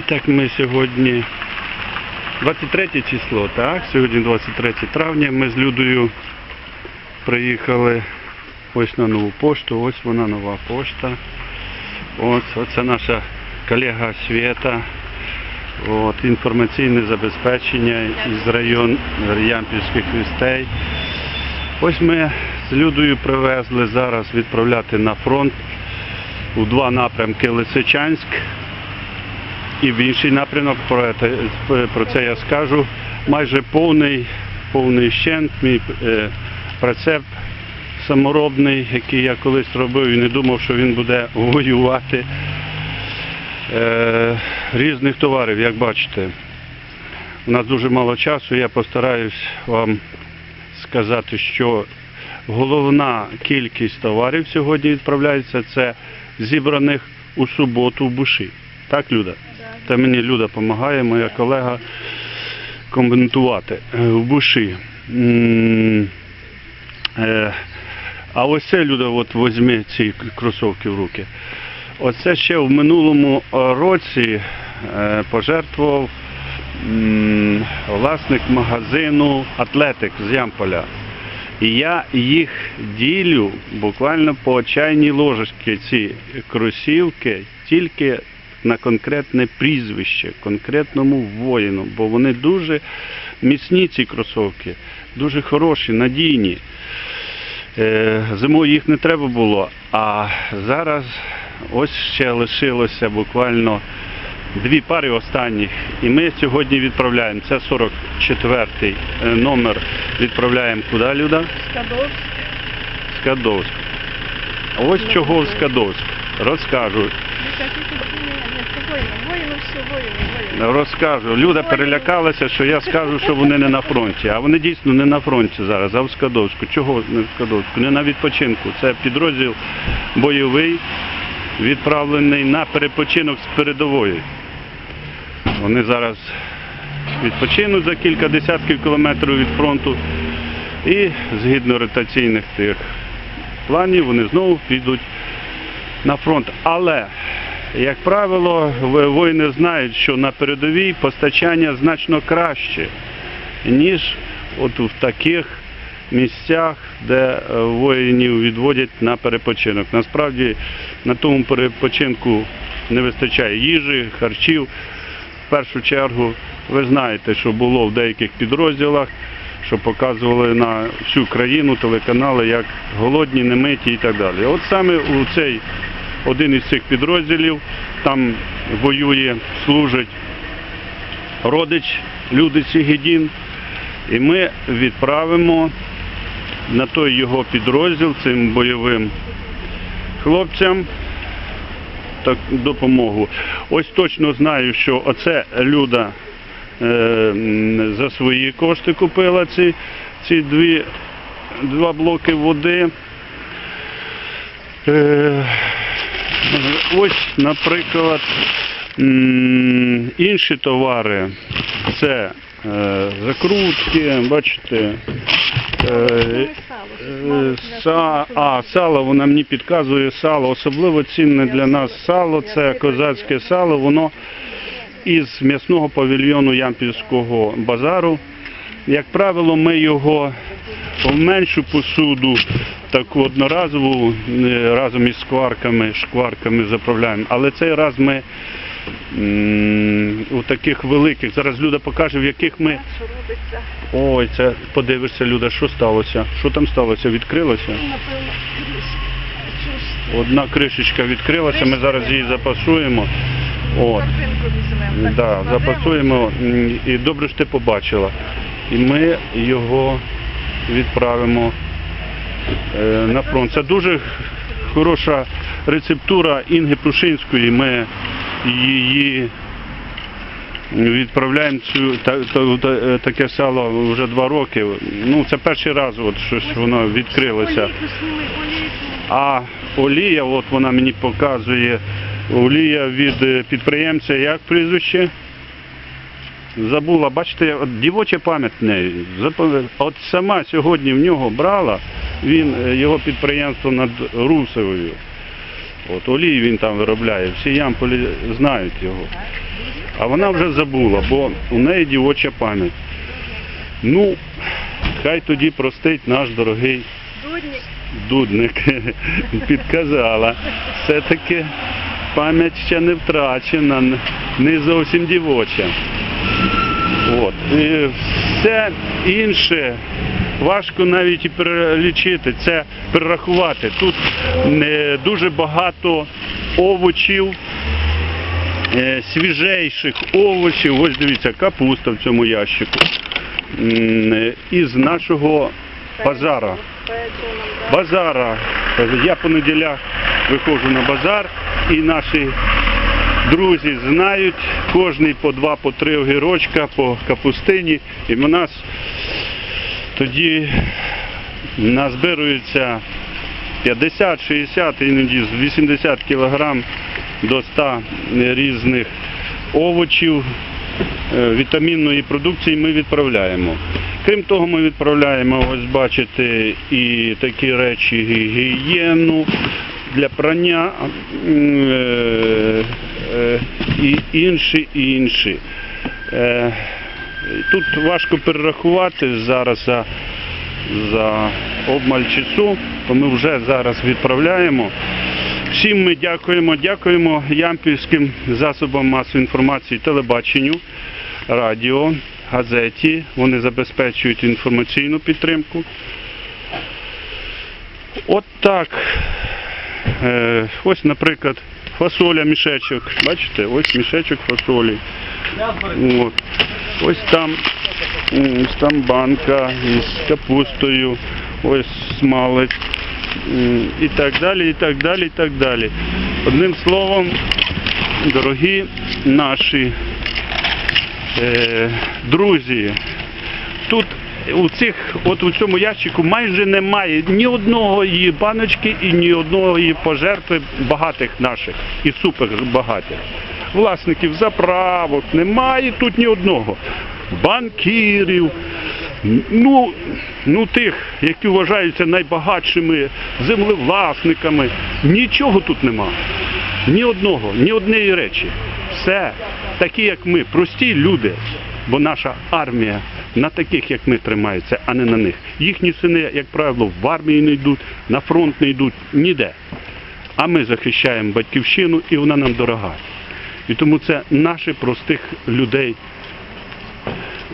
І так ми сьогодні 23 число, так? Сьогодні 23 травня. Ми з Людою приїхали ось на нову пошту. Ось вона нова пошта. Ось, оце наша колега Свєта. От, інформаційне забезпечення із району Ямпільських вістей. Ось ми з Людою привезли зараз відправляти на фронт у два напрямки Лисичанськ і в інший напрямок. Про це, про це я скажу. Майже повний, повний щент, мій е, прицеп саморобний, який я колись робив і не думав, що він буде воювати. Е, різних товарів, як бачите. У нас дуже мало часу, я постараюсь вам сказати, що головна кількість товарів сьогодні відправляється це зібраних у суботу в Буші. Так, Люда? Та мені Люда допомагає, моя колега, коментувати Е, в Буші. Е, А ось це, Люда, от візьми ці кросовки в руки. Оце ще в минулому е, році пожертвував власник магазину Атлетик з Ямполя. І я їх ділю буквально по чайній ложечці ці кросівки тільки на конкретне прізвище, конкретному воїну, бо вони дуже міцні, ці кросовки, дуже хороші, надійні. Е, Зимою їх не треба було, а зараз ось ще лишилося буквально дві пари останніх. І ми сьогодні відправляємо. Це 44-й е, номер. Відправляємо куди, Люда? Скадовськ. Скадовськ. Ось чого в Скадовськ. Розкажу. Не кажіть, ні, ні, це воїни. Воїни все, воїни, воїни. Розкажу. Люда перелякалася, що я скажу, що вони не на фронті. А вони дійсно не на фронті зараз, а в Скадовську. Чого не в Скадовську? Не на відпочинку. Це підрозділ бойовий, відправлений на перепочинок з передової. Вони зараз відпочинуть за кілька десятків кілометрів від фронту. І згідно ротаційних тих планів вони знову підуть на фронт. Але, як правило, воїни знають, що на передовій постачання значно краще, ніж от в таких місцях, де е, воїнів відводять на перепочинок. Насправді на тому перепочинку не вистачає їжі, харчів. В першу чергу ви знаєте, що було в деяких підрозділах, що показували на всю країну телеканали, як голодні, немиті і так далі. От саме у цей один із цих підрозділів там воює, служить родич Люди Сігідін, і ми відправимо на той його підрозділ цим бойовим хлопцям так, допомогу. Ось точно знаю, що оце Люда е, за свої кошти купила ці, ці дві, два блоки води. Е, ось, наприклад, інші товари це е, закрутки, бачите. Е, Е. А, сало, вона мені підказує сало. Особливо цінне для нас сало, це козацьке сало, воно із м'ясного павільйону Ямпільського базару. Як правило, ми його в меншу посуду, таку одноразову, е, разом із скварками, шкварками заправляємо. Але цей раз ми м, у таких великих, зараз Люда покаже, в яких ми? Ой, це подивишся, Люда, що сталося? Що там сталося? Відкрилося? Одна кришечка відкрилася, ми зараз її запасуємо. От, да, запасуємо. І добре, що ти побачила. І ми його відправимо е, на фронт. Це дуже хороша рецептура Інги Прушинської. Ми її відправляємо цю та, та- та- таке сало вже два роки. Ну, це перший раз от щось воно відкрилося. А олія, от вона мені показує, олія від е, підприємця, як прізвище? Забула, бачите, от дівоча пам'ять в неї. От сама сьогодні в нього брала, він, е, його підприємство над Русовою. От олії він там виробляє, всі ямполі знають його. А вона вже забула, бо у неї дівоча пам'ять. Ну, хай тоді простить наш дорогий Дудник. дудник підказала. Все-таки пам'ять ще не втрачена, не зовсім дівоча. От. І все інше важко навіть і перелічити, це перерахувати. Тут дуже багато овочів, е, свіжейших овочів. Ось дивіться, капуста в цьому ящику. Е, Із нашого базара. Базара. Я по неділях виходжу на базар і наші друзі знають кожний по два, по три огірочка, по капустині. І в нас тоді назбирується 50, 60, іноді 80 кілограм до 100 різних овочів, е, вітамінної продукції ми відправляємо. Крім того, ми відправляємо, ось бачите, і такі речі гігієну для прання е, і інші, і інші. Е, Тут важко перерахувати зараз за, за обмаль часу, то ми вже зараз відправляємо. Всім ми дякуємо, дякуємо ямпільським засобам масової інформації, телебаченню, радіо, газеті. Вони забезпечують інформаційну підтримку. От так. Е, ось, наприклад, фасоля мішечок. Бачите, ось мішечок фасолі. От. Ось там, ось там банка із капустою, ось смалець і так далі, і так далі, і так далі. Одним словом, дорогі наші е, друзі, тут у цих, от у цьому ящику майже немає ні одного її баночки і ні одного її пожертви багатих наших і супер багатих. Власників заправок немає тут ні одного. Банкірів, ну, ну тих, які вважаються найбагатшими землевласниками. Нічого тут нема. Ні одного, ні однієї речі. Все такі, як ми, прості люди, бо наша армія на таких, як ми, тримається, а не на них. Їхні сини, як правило, в армії не йдуть, на фронт не йдуть, ніде. А ми захищаємо батьківщину і вона нам дорога. І тому це наші простих людей,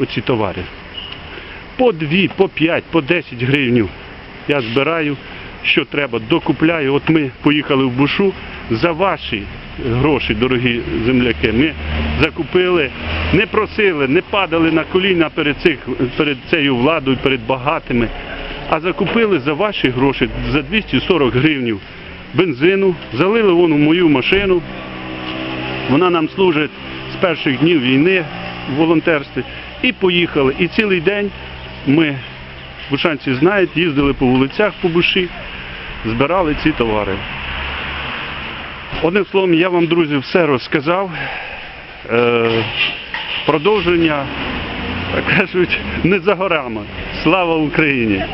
оці товари. По дві, по п'ять, по 10 гривень я збираю, що треба, докупляю. От ми поїхали в Бушу за ваші гроші, дорогі земляки. Ми закупили, не просили, не падали на коліна перед, цих, перед цією владою, перед багатими, а закупили за ваші гроші за 240 гривень бензину, залили вон у мою машину. Вона нам служить з перших днів війни в волонтерстві. І поїхали. І цілий день ми, бушанці знають, їздили по вулицях по буші, збирали ці товари. Одним словом, я вам, друзі, все розказав. Е, продовження, кажуть, не за горами. Слава Україні!